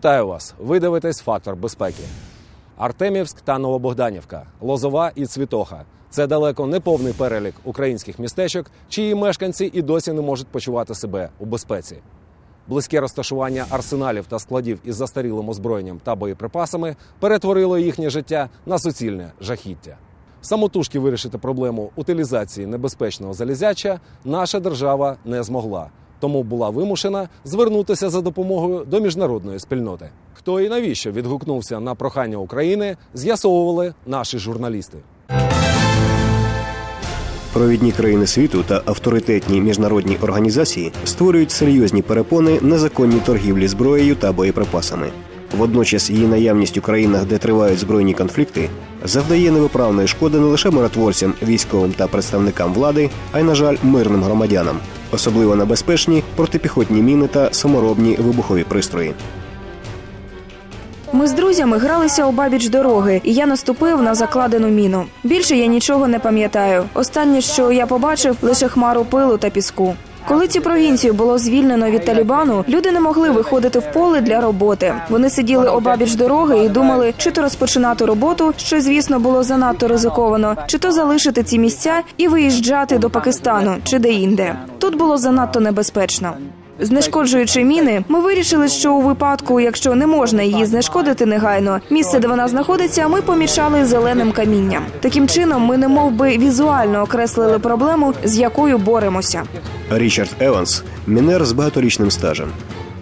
Вітаю вас! Ви дивитесь фактор безпеки. Артемівськ та Новобогданівка, Лозова і Цвітоха це далеко не повний перелік українських містечок, чиї мешканці і досі не можуть почувати себе у безпеці. Близьке розташування арсеналів та складів із застарілим озброєнням та боєприпасами перетворило їхнє життя на суцільне жахіття. Самотужки вирішити проблему утилізації небезпечного залізяча наша держава не змогла, тому була вимушена звернутися за допомогою до міжнародної спільноти. Хто і навіщо відгукнувся на прохання України, з'ясовували наші журналісти. Провідні країни світу та авторитетні міжнародні організації створюють серйозні перепони незаконній торгівлі зброєю та боєприпасами. Водночас її наявність у країнах, де тривають збройні конфлікти, завдає невиправної шкоди не лише миротворцям, військовим та представникам влади, а й, на жаль, мирним громадянам, особливо небезпечні протипіхотні міни та саморобні вибухові пристрої. Ми з друзями гралися у бабіч дороги, і я наступив на закладену міну. Більше я нічого не пам'ятаю. Останнє, що я побачив, лише хмару пилу та піску. Коли цю провінцію було звільнено від Талібану, люди не могли виходити в поле для роботи. Вони сиділи обабіч дороги і думали, чи то розпочинати роботу, що звісно було занадто ризиковано, чи то залишити ці місця і виїжджати до Пакистану чи де-інде. Тут було занадто небезпечно. Знешкоджуючи міни, ми вирішили, що у випадку, якщо не можна її знешкодити негайно, місце, де вона знаходиться, ми помічали зеленим камінням. Таким чином, ми не би візуально окреслили проблему, з якою боремося. Річард Еванс мінер з багаторічним стажем.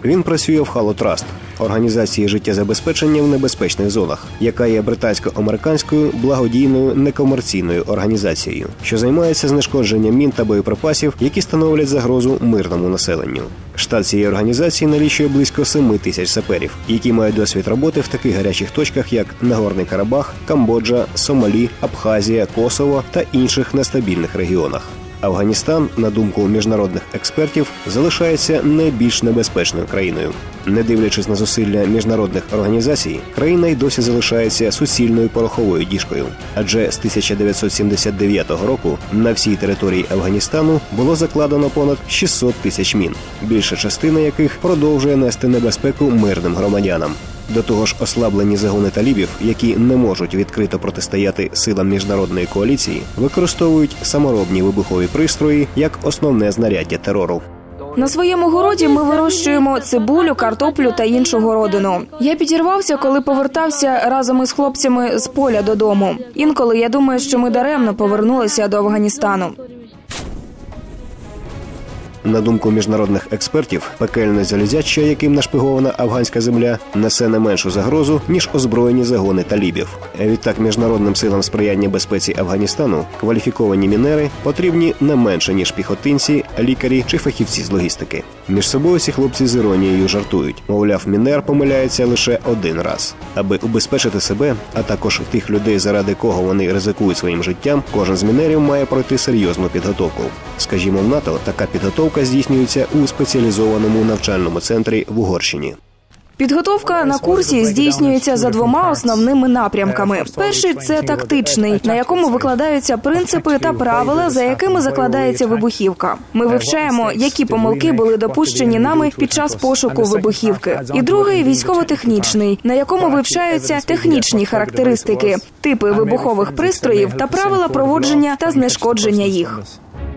Він працює в Trust – організації життєзабезпечення в небезпечних зонах, яка є британсько-американською благодійною некомерційною організацією, що займається знешкодженням мін та боєприпасів, які становлять загрозу мирному населенню. Штат цієї організації налічує близько 7 тисяч саперів, які мають досвід роботи в таких гарячих точках, як Нагорний Карабах, Камбоджа, Сомалі, Абхазія, Косово та інших нестабільних регіонах. Афганістан, на думку міжнародних експертів, залишається найбільш небезпечною країною. Не дивлячись на зусилля міжнародних організацій, країна й досі залишається суцільною пороховою діжкою. Адже з 1979 року на всій території Афганістану було закладено понад 600 тисяч мін, більша частина яких продовжує нести небезпеку мирним громадянам. До того ж, ослаблені загони талібів, які не можуть відкрито протистояти силам міжнародної коаліції, використовують саморобні вибухові пристрої як основне знаряддя терору. На своєму городі ми вирощуємо цибулю, картоплю та іншу городину. Я підірвався, коли повертався разом із хлопцями з поля додому. Інколи я думаю, що ми даремно повернулися до Афганістану. На думку міжнародних експертів, пекельне залізяче, яким нашпигована афганська земля, несе не меншу загрозу ніж озброєні загони талібів. Відтак міжнародним силам сприяння безпеці Афганістану кваліфіковані мінери потрібні не менше ніж піхотинці, лікарі чи фахівці з логістики. Між собою ці хлопці з іронією жартують. Мовляв, мінер помиляється лише один раз, аби убезпечити себе, а також тих людей, заради кого вони ризикують своїм життям. Кожен з мінерів має пройти серйозну підготовку. Скажімо, в НАТО така підготовка здійснюється у спеціалізованому навчальному центрі в Угорщині. Підготовка на курсі здійснюється за двома основними напрямками. Перший це тактичний, на якому викладаються принципи та правила, за якими закладається вибухівка. Ми вивчаємо, які помилки були допущені нами під час пошуку вибухівки. І другий військово-технічний, на якому вивчаються технічні характеристики, типи вибухових пристроїв та правила проводження та знешкодження їх.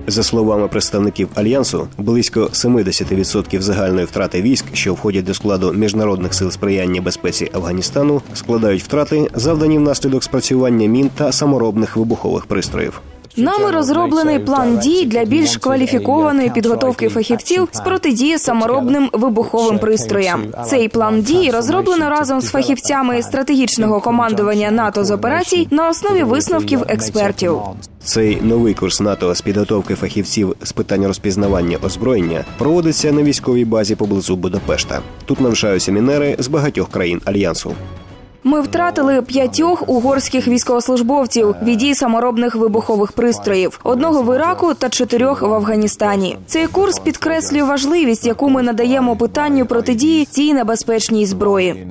За словами представників альянсу, близько 70% загальної втрати військ, що входять до складу міжнародних сил сприяння безпеці Афганістану, складають втрати, завдані внаслідок спрацювання мін та саморобних вибухових пристроїв. Нами розроблений план дій для більш кваліфікованої підготовки фахівців з протидії саморобним вибуховим пристроям. Цей план дій розроблено разом з фахівцями стратегічного командування НАТО з операцій на основі висновків експертів. Цей новий курс НАТО з підготовки фахівців з питань розпізнавання озброєння проводиться на військовій базі поблизу Будапешта. Тут навчаються мінери з багатьох країн альянсу. Ми втратили п'ятьох угорських військовослужбовців від дій саморобних вибухових пристроїв, одного в Іраку та чотирьох в Афганістані. Цей курс підкреслює важливість, яку ми надаємо питанню протидії цій небезпечній зброї.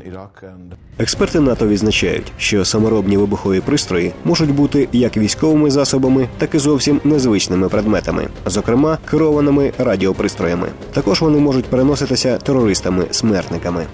Експерти НАТО відзначають, що саморобні вибухові пристрої можуть бути як військовими засобами, так і зовсім незвичними предметами, зокрема керованими радіопристроями. Також вони можуть переноситися терористами-смертниками.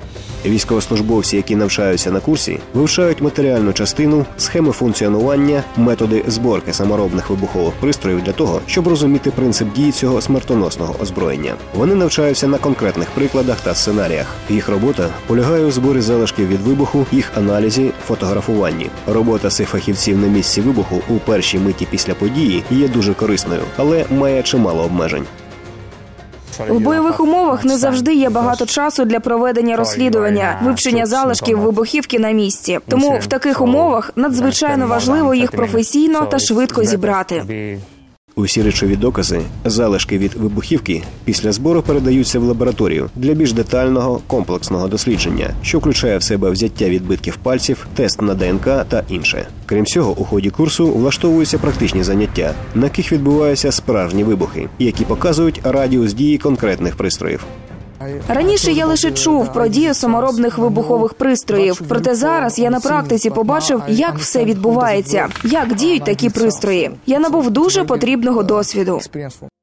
Військовослужбовці, які навчаються на курсі, вивчають матеріальну частину, схеми функціонування, методи зборки саморобних вибухових пристроїв для того, щоб розуміти принцип дії цього смертоносного озброєння. Вони навчаються на конкретних прикладах та сценаріях. Їх робота полягає у зборі залишків від вибуху, їх аналізі, фотографуванні. Робота цих фахівців на місці вибуху у першій миті після події є дуже корисною, але має чимало обмежень. В бойових умовах не завжди є багато часу для проведення розслідування, вивчення залишків вибухівки на місці. Тому в таких умовах надзвичайно важливо їх професійно та швидко зібрати. Усі речові докази, залишки від вибухівки після збору передаються в лабораторію для більш детального комплексного дослідження, що включає в себе взяття відбитків пальців, тест на ДНК та інше. Крім цього, у ході курсу влаштовуються практичні заняття, на яких відбуваються справжні вибухи, які показують радіус дії конкретних пристроїв. Раніше я лише чув про дію саморобних вибухових пристроїв. Проте зараз я на практиці побачив, як все відбувається, як діють такі пристрої. Я набув дуже потрібного досвіду.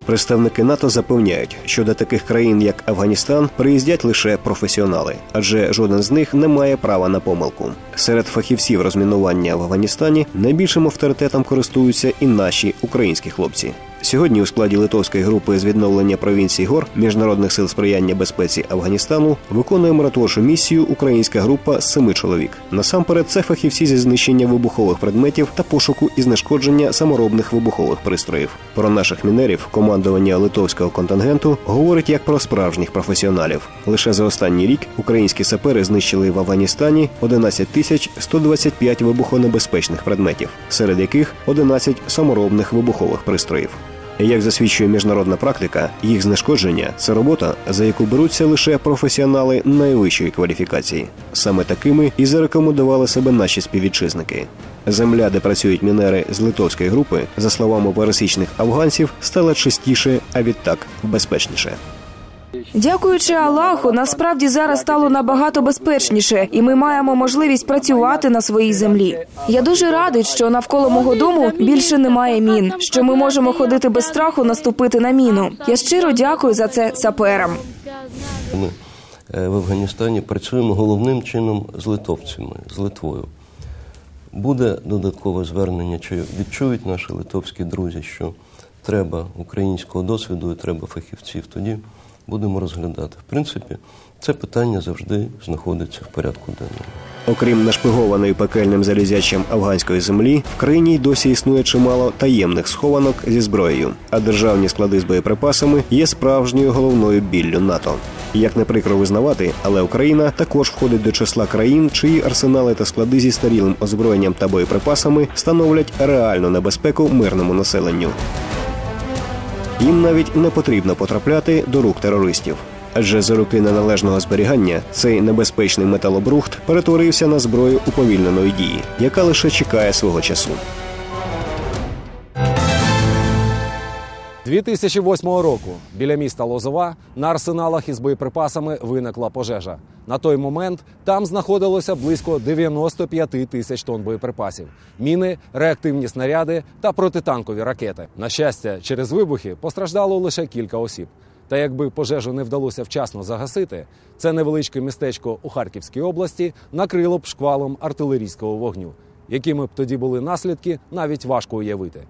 Представники НАТО запевняють, що до таких країн, як Афганістан, приїздять лише професіонали, адже жоден з них не має права на помилку. Серед фахівців розмінування в Афганістані найбільшим авторитетом користуються і наші українські хлопці. Сьогодні у складі литовської групи з відновлення провінцій гор міжнародних сил сприяння безпеці Афганістану виконує миротворчу місію українська група з семи чоловік. Насамперед, це фахівці зі знищення вибухових предметів та пошуку і знешкодження саморобних вибухових пристроїв. Про наших мінерів командування литовського контингенту говорить як про справжніх професіоналів. Лише за останній рік українські сапери знищили в Афганістані 11 тисяч 125 вибухонебезпечних предметів, серед яких 11 саморобних вибухових пристроїв. Як засвідчує міжнародна практика, їх знешкодження це робота, за яку беруться лише професіонали найвищої кваліфікації. Саме такими і зарекомендували себе наші співвітчизники. Земля, де працюють мінери з литовської групи, за словами пересічних афганців, стала чистіше, а відтак безпечніше. Дякуючи Аллаху, насправді зараз стало набагато безпечніше, і ми маємо можливість працювати на своїй землі. Я дуже радий, що навколо мого дому більше немає мін, що ми можемо ходити без страху наступити на міну. Я щиро дякую за це саперам. Ми е, в Афганістані працюємо головним чином з литовцями, з Литвою. Буде додаткове звернення, чи відчують наші литовські друзі, що треба українського досвіду і треба фахівців. Тоді будемо розглядати. В принципі, це питання завжди знаходиться в порядку денному. Окрім нашпигованої пекельним залізячим афганської землі, в країні й досі існує чимало таємних схованок зі зброєю, а державні склади з боєприпасами є справжньою головною біллю НАТО. Як не прикро визнавати, але Україна також входить до числа країн, чиї арсенали та склади зі старілим озброєнням та боєприпасами становлять реальну небезпеку мирному населенню. Їм навіть не потрібно потрапляти до рук терористів. Адже за роки неналежного зберігання цей небезпечний металобрухт перетворився на зброю уповільненої дії, яка лише чекає свого часу. 2008 року біля міста Лозова на арсеналах із боєприпасами виникла пожежа. На той момент там знаходилося близько 95 тисяч тонн боєприпасів, міни, реактивні снаряди та протитанкові ракети. На щастя, через вибухи постраждало лише кілька осіб. Та якби пожежу не вдалося вчасно загасити, це невеличке містечко у Харківській області накрило б шквалом артилерійського вогню. Якими б тоді були наслідки, навіть важко уявити.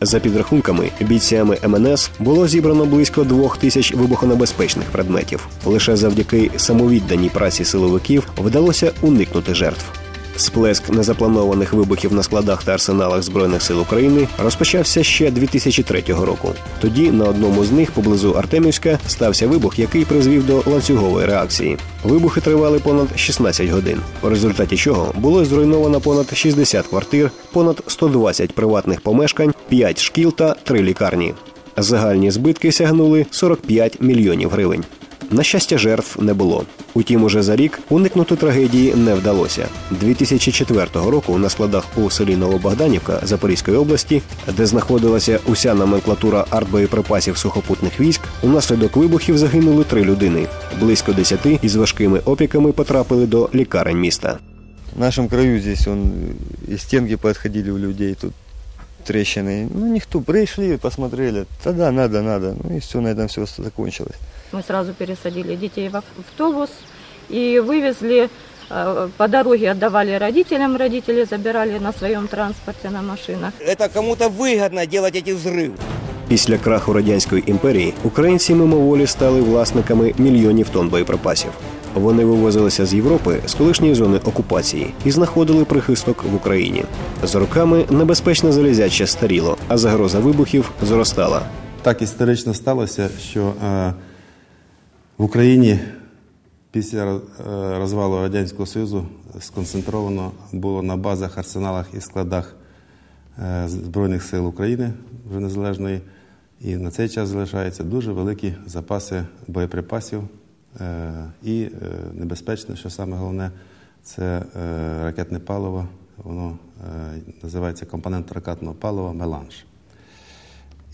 За підрахунками, бійцями МНС було зібрано близько двох тисяч вибухонебезпечних предметів. Лише завдяки самовідданій праці силовиків вдалося уникнути жертв. Сплеск незапланованих вибухів на складах та арсеналах збройних сил України розпочався ще 2003 року. Тоді на одному з них поблизу Артемівська стався вибух, який призвів до ланцюгової реакції. Вибухи тривали понад 16 годин, у результаті чого було зруйновано понад 60 квартир, понад 120 приватних помешкань, 5 шкіл та 3 лікарні. Загальні збитки сягнули 45 мільйонів гривень. На щастя, жертв не було. Утім, уже за рік уникнути трагедії не вдалося. 2004 року на складах у селі Новобогданівка Запорізької області, де знаходилася уся номенклатура артбоєприпасів сухопутних військ, унаслідок вибухів загинули три людини. Близько десяти із важкими опіками потрапили до лікарень міста. В нашем краю здесь он и стенки подходили у людей, тут трещины. Ну, никто, пришли, посмотрели, тогда надо, надо. Ну и все, на этом все закончилось. Мы сразу пересадили детей в автобус и вывезли э, по дороге отдавали родителям, родители забирали на своем транспорте, на машинах. Это кому-то выгодно делать эти взрывы. Після краху радянської імперії українці мимоволі стали власниками мільйонів тонн боєприпасів. Вони вивозилися з Європи з колишньої зони окупації і знаходили прихисток в Україні. З роками небезпечне залізяче старіло, а загроза вибухів зростала. Так історично сталося, що е, в Україні після е, розвалу Радянського Союзу сконцентровано було на базах, арсеналах і складах е, Збройних сил України вже незалежної. І на цей час залишаються дуже великі запаси боєприпасів. І е, небезпечне, що саме головне, це е, ракетне паливо. Воно е, називається компонент ракетного палива меланж.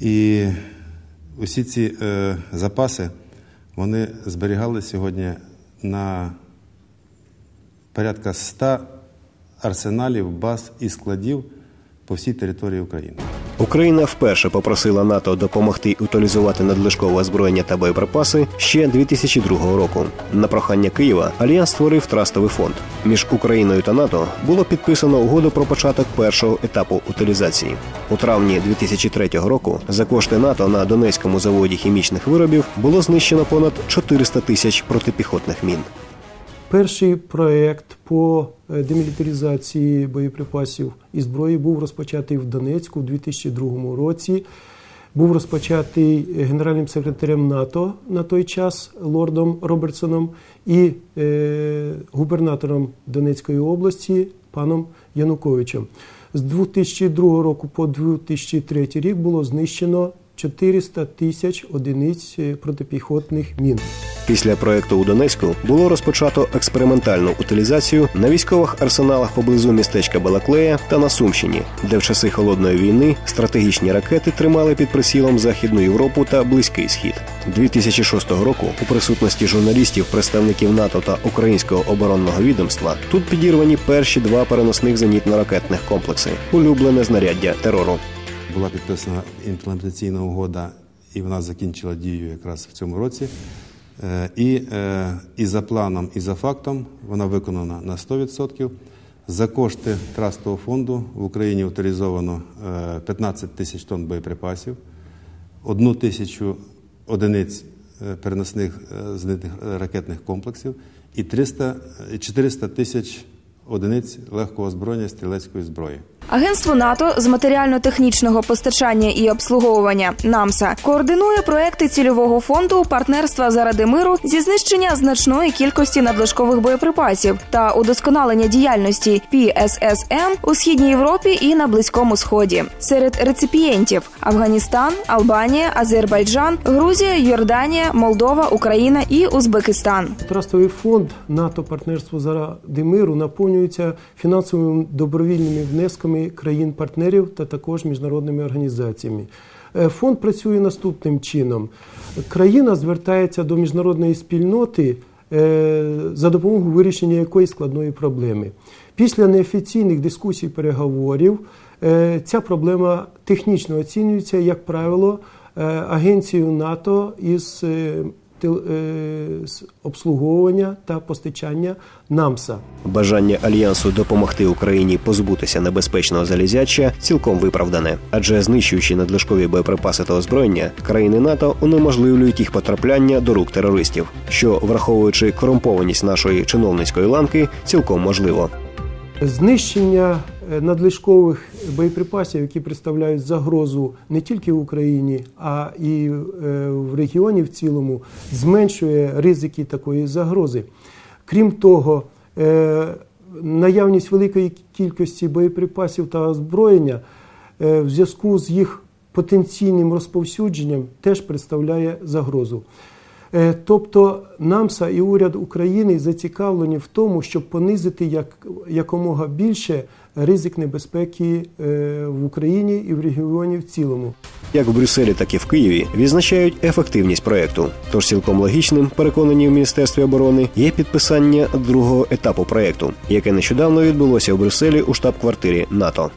І усі ці запаси вони зберігали сьогодні на порядка 100 арсеналів, баз і складів по всій території України. Україна вперше попросила НАТО допомогти утилізувати надлишкове озброєння та боєприпаси ще 2002 року. На прохання Києва альянс створив трастовий фонд. Між Україною та НАТО було підписано угоду про початок першого етапу утилізації. У травні 2003 року за кошти НАТО на Донецькому заводі хімічних виробів було знищено понад 400 тисяч протипіхотних мін. Перший проект по е, демілітаризації боєприпасів і зброї був розпочатий в Донецьку у 2002 році. Був розпочатий генеральним секретарем НАТО на той час лордом Робертсоном і е, губернатором Донецької області паном Януковичем. З 2002 року по 2003 рік було знищено 400 тисяч одиниць е, протипіхотних мін. Після проекту у Донецьку було розпочато експериментальну утилізацію на військових арсеналах поблизу містечка Балаклея та на Сумщині, де в часи холодної війни стратегічні ракети тримали під прицілом Західну Європу та Близький Схід. 2006 року у присутності журналістів, представників НАТО та українського оборонного відомства тут підірвані перші два переносних зенітно-ракетних комплекси, улюблене знаряддя терору. Була підписана імплементаційна угода, і вона закінчила дію якраз в цьому році. Е, І, е, і за планом, і за фактом вона виконана на 100%. За кошти трастового фонду в Україні утилізовано е, 15 тисяч тонн боєприпасів, одну тисячу одиниць е, переносних е, зенитних е, ракетних комплексів і 300, е, 400 тисяч одиниць легкого озброєння стрілецької зброї. Агентство НАТО з матеріально-технічного постачання і обслуговування НАМСА координує проекти цільового фонду партнерства заради миру зі знищення значної кількості надлишкових боєприпасів та удосконалення діяльності PSSM у східній Європі і на Близькому Сході. Серед реципієнтів Афганістан, Албанія, Азербайджан, Грузія, Йорданія, Молдова, Україна і Узбекистан. Трастовий фонд НАТО партнерство заради миру наповнюється фінансовими добровільними внесками країн-партнерів та також міжнародними організаціями. Е, Фонд працює наступним чином: країна звертається до міжнародної спільноти е, за допомогою вирішення якоїсь складної проблеми. Після неофіційних дискусій переговорів е, ця проблема технічно оцінюється, як правило, агенцією НАТО із обслуговування та постачання НАМСа. Бажання альянсу допомогти Україні позбутися небезпечного залізяча цілком виправдане, адже знищуючи надлишкові боєприпаси та озброєння, країни НАТО унеможливлюють їх потрапляння до рук терористів, що, враховуючи корумпованість нашої чиновницької ланки, цілком можливо. Знищення е, надлишкових боєприпасів, які представляють загрозу не тільки в Україні, а і е, в регіоні в цілому, зменшує ризики такої загрози. Крім того, е, наявність великої кількості боєприпасів та озброєння е, в зв'язку з їх потенційним розповсюдженням теж представляє загрозу. Е, Тобто НАМСА і уряд України зацікавлені в тому, щоб понизити як, якомога більше ризик небезпеки е, в Україні і в регіоні в цілому. Як в Брюсселі, так і в Києві відзначають ефективність проекту. Тож цілком логічним, переконані в міністерстві оборони, є підписання другого етапу проекту, яке нещодавно відбулося у Брюсселі у штаб-квартирі НАТО.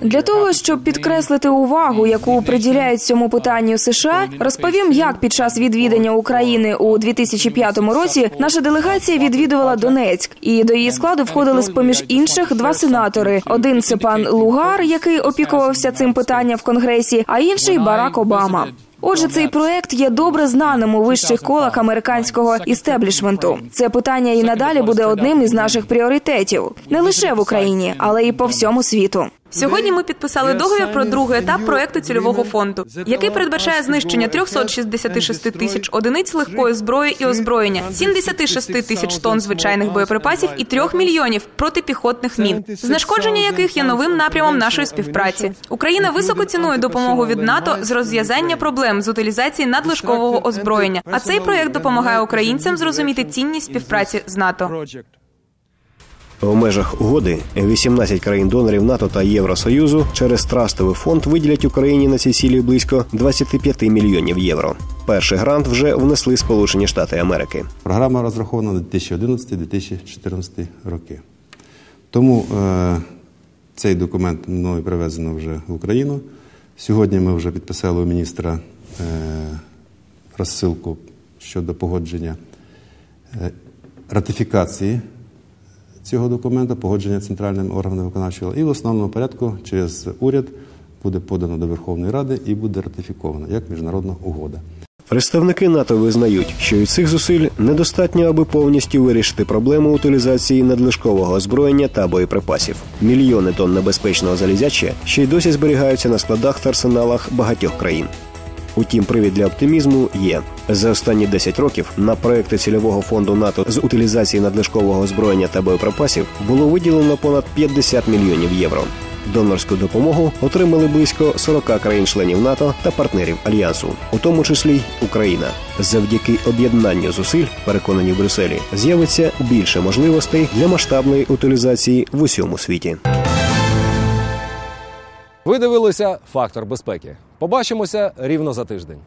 Для того щоб підкреслити увагу, яку приділяють цьому питанню США, розповім, як під час відвідання України у 2005 році наша делегація відвідувала Донецьк, і до її складу входили з поміж інших два сенатори: один це пан Лугар, який опікувався цим питанням в конгресі, а інший Барак Обама. Отже, цей проект є добре знаним у вищих колах американського істеблішменту. Це питання і надалі буде одним із наших пріоритетів не лише в Україні, але й по всьому світу. Сьогодні ми підписали договір про другий етап проекту цільового фонду, який передбачає знищення 366 тисяч одиниць легкої зброї і озброєння, 76 тисяч тонн звичайних боєприпасів і 3 мільйонів протипіхотних мін, знешкодження яких є новим напрямом нашої співпраці. Україна високо цінує допомогу від НАТО з розв'язання проблем з утилізації надлишкового озброєння. А цей проект допомагає українцям зрозуміти цінність співпраці з НАТО. В межах угоди 18 країн-донорів НАТО та Євросоюзу через трастовий фонд виділять Україні на ці цілі близько 25 мільйонів євро. Перший грант вже внесли Сполучені Штати Америки. Програма розрахована на 2011-2014 роки. Тому е, цей документ мною привезено вже в Україну. Сьогодні ми вже підписали у міністра е, розсилку щодо погодження е, ратифікації цього документа, погодження центральним органом виконавчої. І в основному порядку через уряд буде подано до Верховної Ради і буде ратифіковано як міжнародна угода. Представники НАТО визнають, що і цих зусиль недостатньо, аби повністю вирішити проблему утилізації надлишкового озброєння та боєприпасів. Мільйони тонн небезпечного залізяча ще й досі зберігаються на складах та арсеналах багатьох країн. Утім, привід для оптимізму є за останні 10 років на проекти цільового фонду НАТО з утилізації надлишкового озброєння та боєприпасів було виділено понад 50 мільйонів євро. Донорську допомогу отримали близько 40 країн-членів НАТО та партнерів альянсу, у тому числі й Україна. Завдяки об'єднанню зусиль, переконані в Брюсселі, з'явиться більше можливостей для масштабної утилізації в усьому світі. Ви дивилися фактор безпеки. Побачимося рівно за тиждень.